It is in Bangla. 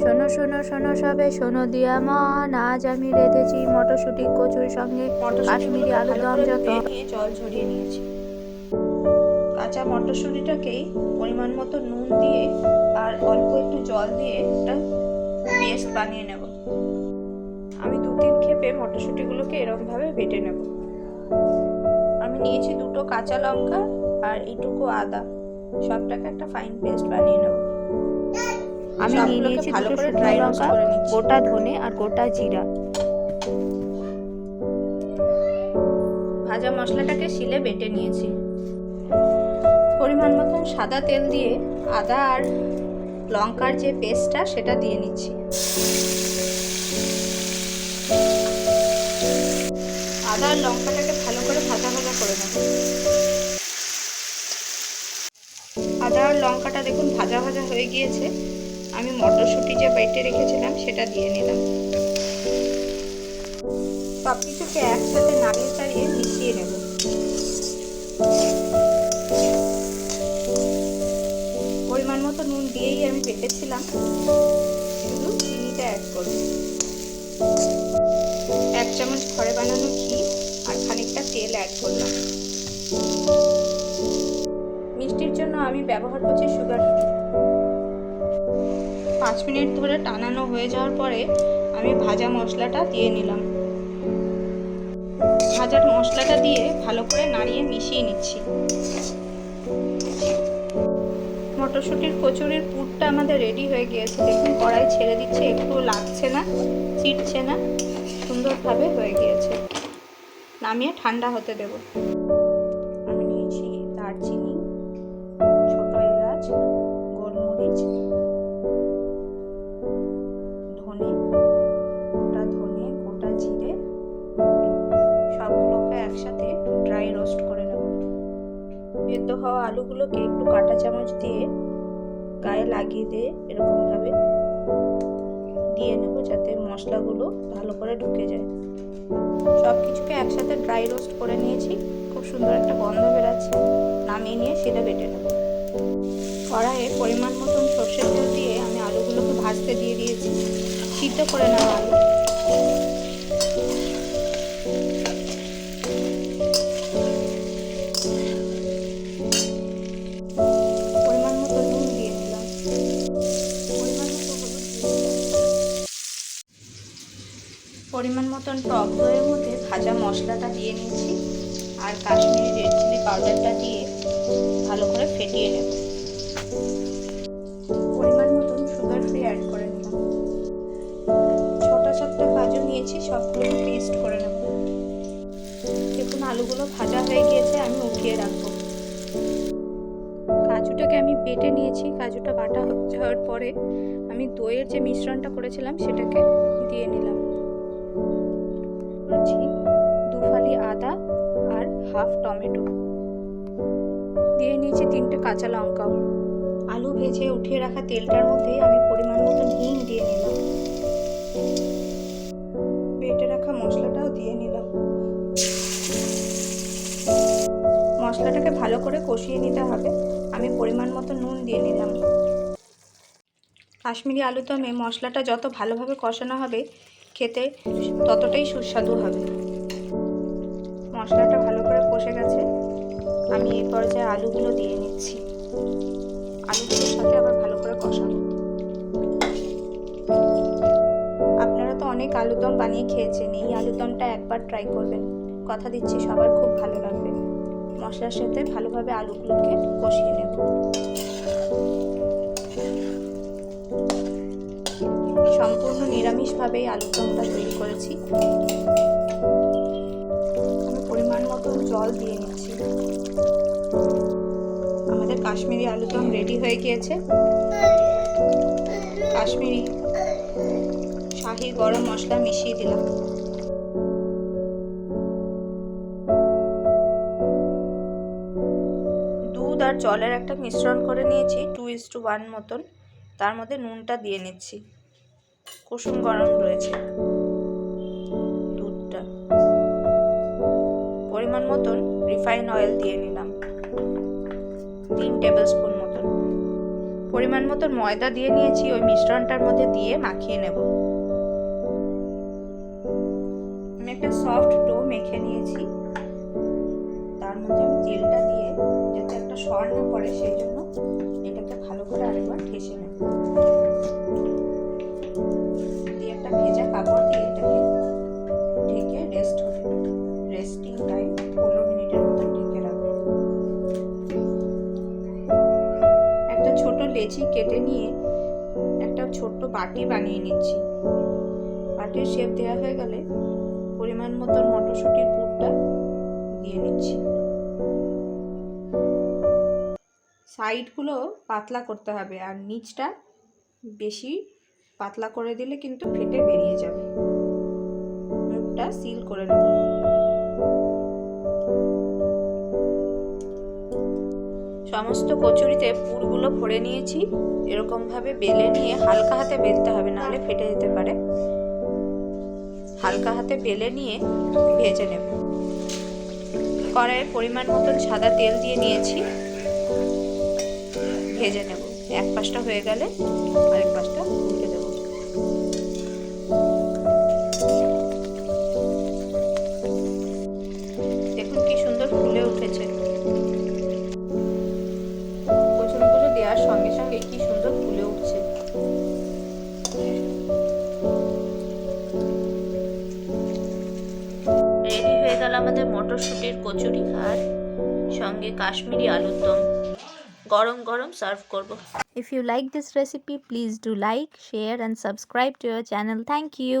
শোনো শোনো শোনো সবে শোনো দিয়া মন। আজ আমি রেঁধেছি মটরশুঁটি কচুর সঙ্গে কাশ্মীরি আলু দম যত। জল ঝরিয়ে নিয়েছি। কাঁচা মটরশুঁটিটাকেই পরিমাণ মতো নুন দিয়ে আর অল্প একটু জল দিয়ে একটা পেস্ট বানিয়ে নেব। আমি দু তিন খেপে মটরশুঁটিগুলোকে এরকমভাবে বেটে নেব। আমি নিয়েছি দুটো কাঁচা লঙ্কা আর এইটুকু আদা। সবটাকে একটা ফাইন পেস্ট বানিয়ে নেব। আমি নিয়ে নিয়েছি ভালো দুটো করে শুকনো লঙ্কা। গোটা ধনে আর গোটা জিরা। ভাজা মশলাটাকে শিলে বেটে নিয়েছি। পরিমাণ মতন সাদা তেল দিয়ে আদা আর লঙ্কার যে পেস্টটা সেটা দিয়ে নিচ্ছি। আদা আর লঙ্কাটাকে ভালো করে ভাজা ভাজা করে নেব। আদা আর লঙ্কাটা দেখুন ভাজা ভাজা হয়ে গিয়েছে। আমি মটরশুঁটি যে বেটে রেখেছিলাম, সেটা দিয়ে নিলাম। সব কিছুকে একসাথে নাড়িয়ে চাড়িয়ে মিশিয়ে নেব। পরিমাণ মতো নুন দিয়েই আমি পেটেছিলাম শুধু চিনিটা অ্যাড করব। এক চামচ ঘরে বানানো ঘি আর খানিকটা তেল অ্যাড করলাম। মিষ্টির জন্য আমি ব্যবহার করছি সুগার পাঁচ মিনিট ধরে টানানো হয়ে যাওয়ার পরে আমি ভাজা মশলাটা দিয়ে নিলাম। ভাজার মশলাটা দিয়ে ভালো করে নাড়িয়ে মিশিয়ে নিচ্ছি। মটরশুঁটির কচুরির পুরটা আমাদের রেডি হয়ে গিয়েছে। দেখুন, কড়াই ছেড়ে দিচ্ছে, একটু লাগছে না চিটছে না, সুন্দরভাবে হয়ে গিয়েছে। নামিয়ে ঠান্ডা হতে দেব। সেদ্ধ হওয়া আলুগুলোকে একটু কাঁটা চামচ দিয়ে গায়ে লাগিয়ে দিয়ে এরকমভাবে দিয়ে নেব যাতে মশলাগুলো ভালো করে ঢুকে যায়। সব কিছুকে একসাথে ড্রাই রোস্ট করে নিয়েছি। খুব সুন্দর একটা গন্ধ বেরাচ্ছে। নামিয়ে নিয়ে সেটা বেটে নেব। কড়াইয়ে পরিমাণ মতন সর্ষের তেল দিয়ে আমি আলুগুলোকে ভাজতে দিয়ে দিয়েছি। সিদ্ধ করে নেওয়া আলু। পরিমাণ মতন টক দইয়ের মধ্যে ভাজা মশলাটা দিয়ে নিয়েছি আর কাশ্মীরি রেড চিলি পাউডারটা দিয়ে ভালো করে ফেটিয়ে নেব। পরিমাণ মতন সুগার ফ্রি অ্যাড করে নিলাম। ছোটা ছোট্ট কাজু নিয়েছি সবগুলো পেস্ট করে নেব। দেখুন, আলুগুলো ভাজা হয়ে গিয়েছে, আমি উঠিয়ে রাখব। কাজুটাকে আমি বেটে নিয়েছি, কাজুটা বাটা যাওয়ার পরে আমি দইয়ের যে মিশ্রণটা করেছিলাম, সেটাকে দিয়ে নিলাম। করেছি দু ফালি আদা আর হাফ টমেটো। দিয়ে নিয়েছি তিনটে কাঁচা লঙ্কাও আলু ভেজে উঠিয়ে রাখা তেলটার মধ্যে আমি পরিমাণ মতো হিং দিয়ে নিলাম। বেটে রাখা মশলাটাও দিয়ে নিলাম। মশলাটাকে ভালো করে কষিয়ে নিতে হবে। আমি পরিমাণ মতো নুন দিয়ে নিলাম। কাশ্মীরি আলু দমে মশলাটা যত ভালোভাবে কষানো হবে খেতে ততটাই সুস্বাদু হবে। মশলাটা ভালো করে কষে গেছে। আমি এই পর্যায়ে আলুগুলো দিয়ে নিচ্ছি। আলুগুলোর সাথে আবার ভালো করে কষাবো। আপনারা তো অনেক আলুদম বানিয়ে খেয়েছেন, এই আলুদমটা একবার ট্রাই করবেন। কথা দিচ্ছি, সবার খুব ভালো লাগবে। মশলার সাথে ভালোভাবে আলুগুলোকে কষিয়ে নেব। সম্পূর্ণ নিরামিষভাবেই আলুর দমটা তৈরি করেছি। আমি পরিমাণ মতো জল দিয়ে নিচ্ছি। আমাদের কাশ্মীরি আলুর দম রেডি হয়ে গিয়েছে। কাশ্মীরি শাহি গরম মশলা মিশিয়ে দিলাম। দুধ আর জলের একটা মিশ্রণ করে নিয়েছি টু ইস টু ওয়ান মতন। তার মধ্যে নুনটা দিয়ে নিচ্ছি। কুসুম গরম রয়েছে দুধটা। পরিমাণ মতন রিফাইন অয়েল দিয়ে নিলাম। তিন টেবিল স্পুন মতন। পরিমাণ মতন ময়দা দিয়ে নিয়েছি, ওই মিশ্রণটার মধ্যে দিয়ে মাখিয়ে নেব। আমি একটা সফট ডো মেখে নিয়েছি। তার মধ্যে আমি তেলটা দিয়ে, যাতে একটা সর না পড়ে সেই জন্য বাটি বানিয়ে নিচ্ছি। বাটির শেপ দেওয়া হয়ে গেলে পরিমাণ মতন মটরশুঁটির পুরটা দিয়ে নিচ্ছি। সাইডগুলো পাতলা করতে হবে আর নিচটা বেশি পাতলা করে দিলে কিন্তু ফেটে বেরিয়ে যাবে। মুখটা সিল করে নেব। সমস্ত কচুরিতে পুরগুলো ভরে নিয়েছি। এরকমভাবে বেলে নিয়ে হালকা হাতে বেলতে হবে, নাহলে ফেটে যেতে পারে। হালকা হাতে বেলে নিয়ে ভেজে নেব। কড়াইয়ের পরিমাণ মতন সাদা তেল দিয়ে নিয়েছি। ভেজে নেব। এক পাশটা হয়ে গেলে আরেক পাশটা উল্টে দেব। চল আমাদের মটরশুটির কচুরি খার সঙ্গে কাশ্মীরি আলুর দম। গরম গরম সার্ভ করব। If you like this recipe please do like share and subscribe to your channel thank you